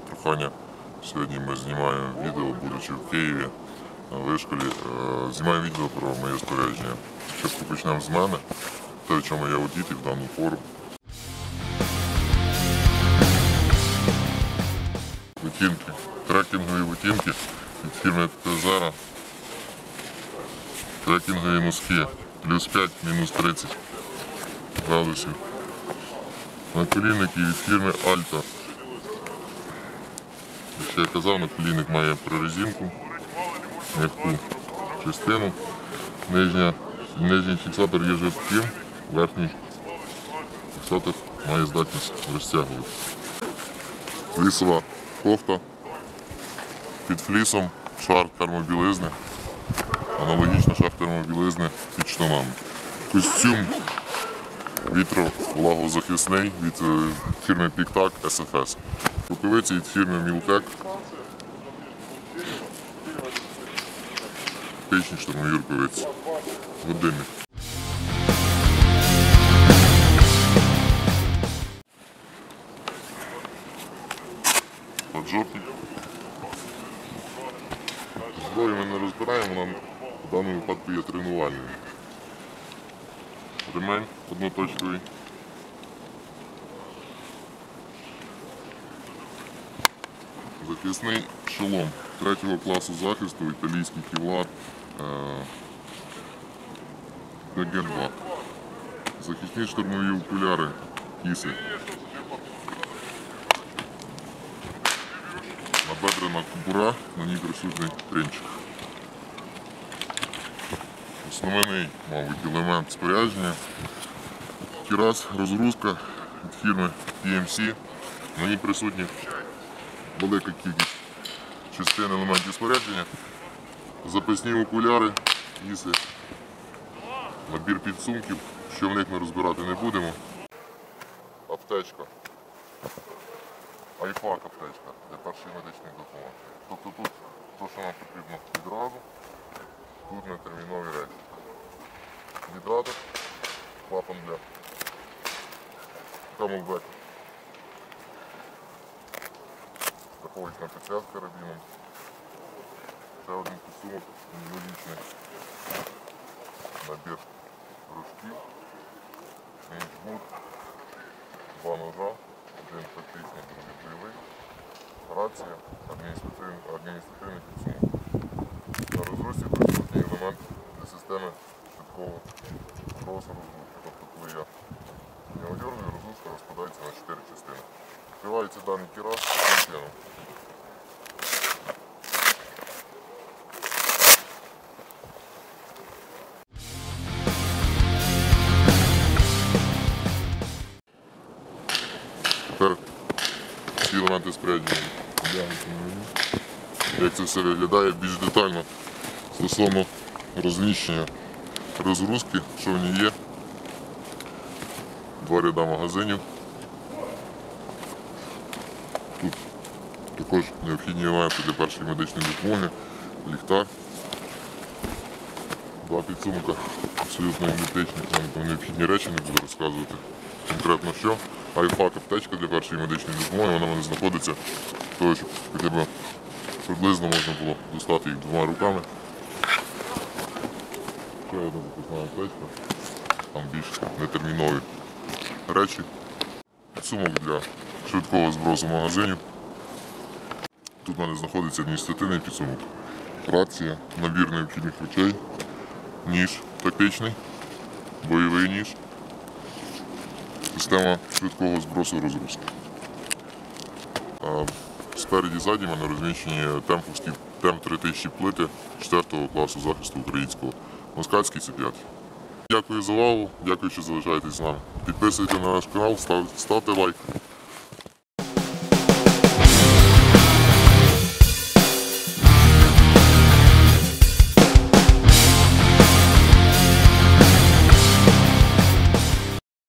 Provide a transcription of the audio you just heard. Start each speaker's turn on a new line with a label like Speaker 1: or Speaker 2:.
Speaker 1: прохання. Сьогодні ми знімаємо відео, будучи в Києві на вишколі. Е, Знімаємо відео про моє спорядження. Спочатку почнемо з мене, те, в чому я одітий в дану пору. Ботинки, трекінгові ботинки від фірми Тезера. Трекінгові носки. Плюс 5, мінус 30 градусів. Наколінники від фірми Альта. Як я казав, наколінник має прорезинку, м'яку частину. Нижня, нижній фіксатор є жорстким, верхній фіксатор має здатність розтягувати. Флісова кофта під флісом, шар термобілизни, аналогічно шар термобілизни під штанами. Костюм вітровлагозахисний від е, фірми Піктак SFS. Рукавиці від фірми Мілтек. Тичні штурмові рукавиці. Годинник. Поджопник. Зброю ми не розбираємо, нам в даному випадку є тренувальною. Ремень одноточковий. Захисний шолом третього класу захисту, італійський ківлар ДГ-2. Захисні штурмові окуляри кіси. Набедрена кубура, на ній присутній тринчик. Основний, мабуть, елемент спорядження. Кірас, розгрузка від фірми PMC. На ній присутні велика кількість частин елементів спорядження. Запасні окуляри, віси, набір підсумків, що в них ми розбирати не будемо. Аптечка. Айфак аптечка для першої медичної допомоги. Тобто тут те, що нам потрібно відразу, тут на термінові речі. Гідратор, клапан для камелбека. Страховочна підв'язка карабіном. Ще один підсумок невеличний. Набір рожків, жгут, два ножа, один тактичний, другий бойовий, рація, адміністративний, адміністративний підсумок. На розрості присутній елемент для системи Відкривається даний кірас. Тепер всі елементи спорядження меню. Як це все виглядає більш детально стосовно розміщення розгрузки, що в ній є. Два ряда магазинів. Тут також необхідні елементи для першої медичної допомоги, ліхтар. Два підсумка абсолютно ідентичні, там необхідні речі, не буду розказувати конкретно що. Айфак аптечка для першої медичної допомоги, вона в мене знаходиться того, щоб хоча б приблизно можна було достати їх двома руками. Ще одна запасна аптечка, там більш нетермінові речі. Підсумок для швидкого збросу магазинів. Тут в мене знаходиться адміністративний підсумок. Рація, набір необхідних речей, ніж тактичний, бойовий ніж, система швидкого збросу розгрузки. Спереді ззаді в мене розміщені темповські тем 3000 плити 4 класу захисту українського. Москальський це 5. Дякую за увагу, дякую, що залишаєтесь з нами. Підписуйтесь на наш канал, ставте лайк.